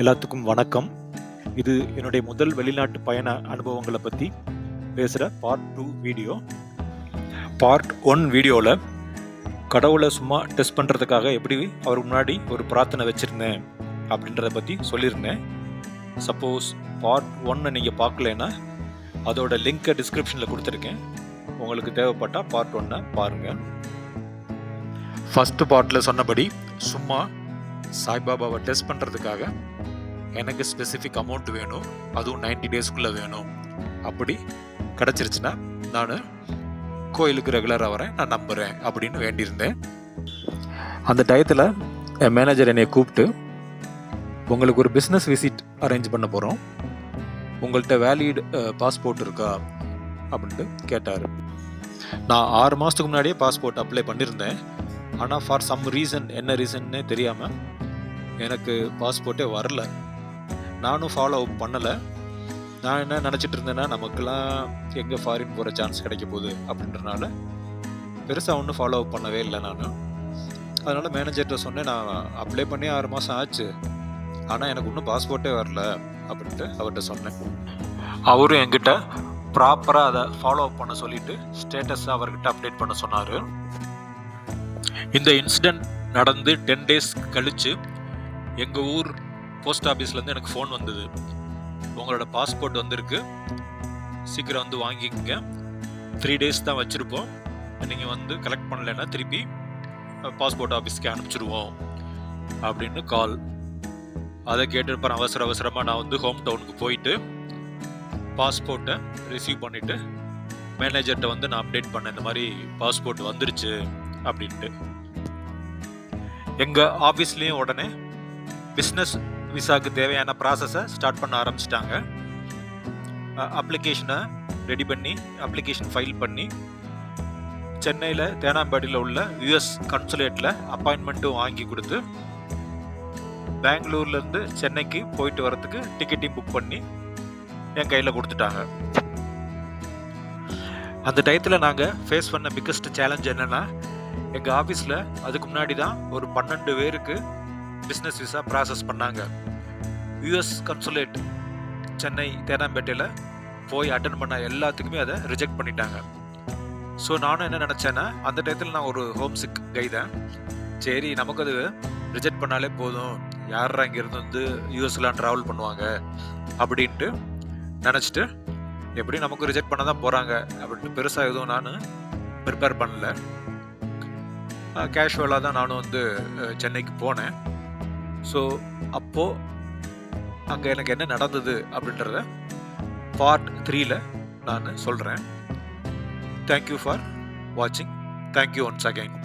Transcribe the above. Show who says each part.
Speaker 1: எல்லாத்துக்கும் வணக்கம். இது என்னுடைய முதல் வெளிநாட்டு பயண அனுபவங்களை பற்றி பேசுகிற part two video part one வீடியோவில் கடவுளை சும்மா டெஸ்ட் பண்ணுறதுக்காக எப்படி அவர் முன்னாடி ஒரு பிரார்த்தனை வச்சுருந்தேன் அப்படின்றத பற்றி சொல்லியிருந்தேன். சப்போஸ் பார்ட் ஒன்னை நீங்கள் பார்க்கலன்னா அதோட லிங்க்கை டிஸ்கிரிப்ஷனில் கொடுத்துருக்கேன். உங்களுக்கு தேவைப்பட்டால் பார்ட் ஒன்னை பாருங்கள் ஃபஸ்ட்டு பார்ட்டில் சொன்னபடி சும்மா சாய்பாபாவை டெஸ்ட் பண்ணுறதுக்காக எனக்கு ஸ்பெசிஃபிக் அமௌண்ட் வேணும். அதுவும் 90 டேஸ்க்குள்ளே வேணும். அப்படி கிடச்சிருச்சுன்னா நான் கோயிலுக்கு ரெகுலராக வரேன். நான் நம்புகிறேன் அப்படின்னு வேண்டியிருந்தேன். அந்த டயத்தில் என் மேனேஜர் என்னை கூப்பிட்டு உங்களுக்கு ஒரு பிஸ்னஸ் விசிட் அரேஞ்ச் பண்ண போகிறோம் உங்கள்கிட்ட வேலிட் பாஸ்போர்ட் இருக்கா? அப்படின்ட்டு கேட்டார். நான் ஆறு மாதத்துக்கு முன்னாடியே பாஸ்போர்ட் அப்ளை பண்ணியிருந்தேன். ஆனால் ஃபார் சம் ரீசன் என்ன ரீசன்னே தெரியாமல் எனக்கு பாஸ்போர்ட்டே வரல. நானும் ஃபாலோ அப் பண்ணலை. நான் என்ன நினச்சிட்டு இருந்தேன்னா நமக்கெல்லாம் எங்கே ஃபாரின் போகிற சான்ஸ் கிடைக்க போகுது அப்படின்றனால பெருசாக ஒன்றும் ஃபாலோ அப் பண்ணவே இல்லை நான். அதனால் மேனேஜர்கிட்ட சொன்னேன் நான் அப்ளை பண்ணி ஆறு மாதம் ஆச்சு. ஆனால் எனக்கு இன்னும் பாஸ்போர்ட்டே வரல அப்படின்ட்டு அவர்கிட்ட சொன்னேன். அவரும் என்கிட்ட ப்ராப்பராக அதை ஃபாலோ அப் பண்ண சொல்லிட்டு ஸ்டேட்டஸ் அவர்கிட்ட அப்டேட் பண்ண சொன்னார். இந்த இன்சிடெண்ட் நடந்து டென் டேஸ் கழிச்சு எங்கள் ஊர் போஸ்ட் ஆஃபீஸ்லேருந்து எனக்கு ஃபோன் வந்தது. உங்களோட பாஸ்போர்ட் வந்திருக்கு. சீக்கிரம் வந்து வாங்கிக்கங்க. த்ரீ டேஸ் தான் வச்சுருப்போம். நீங்கள் வந்து கலெக்ட் பண்ணலைன்னா திருப்பி பாஸ்போர்ட் ஆஃபீஸ்க்கு அனுப்பிச்சிடுவோம் அப்படின்னு கால் அதை கேட்டுருப்பேன் அவசர அவசரமாக நான் வந்து ஹோம் டவுனுக்கு போயிட்டு பாஸ்போர்ட்டை ரிசீவ் பண்ணிவிட்டு மேனேஜர்கிட்ட வந்து நான் அப்டேட் பண்ணேன். இந்த மாதிரி பாஸ்போர்ட் வந்துருச்சு அப்படின்ட்டு. எங்கள் ஆஃபீஸ்லேயும் உடனே பிஸ்னஸ் விசாவுக்கு தேவையான ப்ராசஸை ஸ்டார்ட் பண்ண ஆரம்பிச்சிட்டாங்க. அப்ளிகேஷனை ரெடி பண்ணி அப்ளிகேஷன் ஃபைல் பண்ணி சென்னையில் தேனாம்பாடியில் உள்ள யுஎஸ் கன்சுலேட்டில் அப்பாயின்மெண்ட்டும் வாங்கி கொடுத்து பெங்களூர்லேருந்து சென்னைக்கு போயிட்டு வரத்துக்கு டிக்கெட்டையும் புக் பண்ணி என் கையில் கொடுத்துட்டாங்க. அந்த டயத்தில் நாங்கள் ஃபேஸ் பண்ண பிக்கஸ்ட் சேலஞ்ச் என்னென்னா எங்கள் ஆஃபீஸில் அதுக்கு முன்னாடி தான் ஒரு பன்னெண்டு பேருக்கு பிஸ்னஸ் விசா ப்ராசஸ் பண்ணாங்க. யுஎஸ் கன்சுலேட் சென்னை தேனாம்பேட்டையில் போய் அட்டன் பண்ண எல்லாத்துக்குமே அதை ரிஜெக்ட் பண்ணிட்டாங்க. ஸோ நானும் என்ன நினச்சேன்னா அந்த டயத்தில் நான் ஒரு ஹோம் சிக் கை தான். சரி நமக்கு அது ரிஜெக்ட் பண்ணாலே போதும். யாரா இங்கேருந்து வந்து யூஎஸ்லாம் ட்ராவல் பண்ணுவாங்க? அப்படின்ட்டு நினச்சிட்டு எப்படி நமக்கு ரிஜெக்ட் பண்ண தான் போகிறாங்க அப்படின்ட்டு பெருசாக எதுவும் நான் ப்ரிப்பேர் பண்ணல. கேஷுவலாக தான் நானும் வந்து சென்னைக்கு போனேன். ஸோ அப்போது அங்கே எனக்கு என்ன நடந்தது அப்படின்றத பார்ட் த்ரீல நான் சொல்கிறேன் தேங்க்யூ ஃபார் வாட்சிங் தேங்க்யூ ஒன்ஸ் அகைன்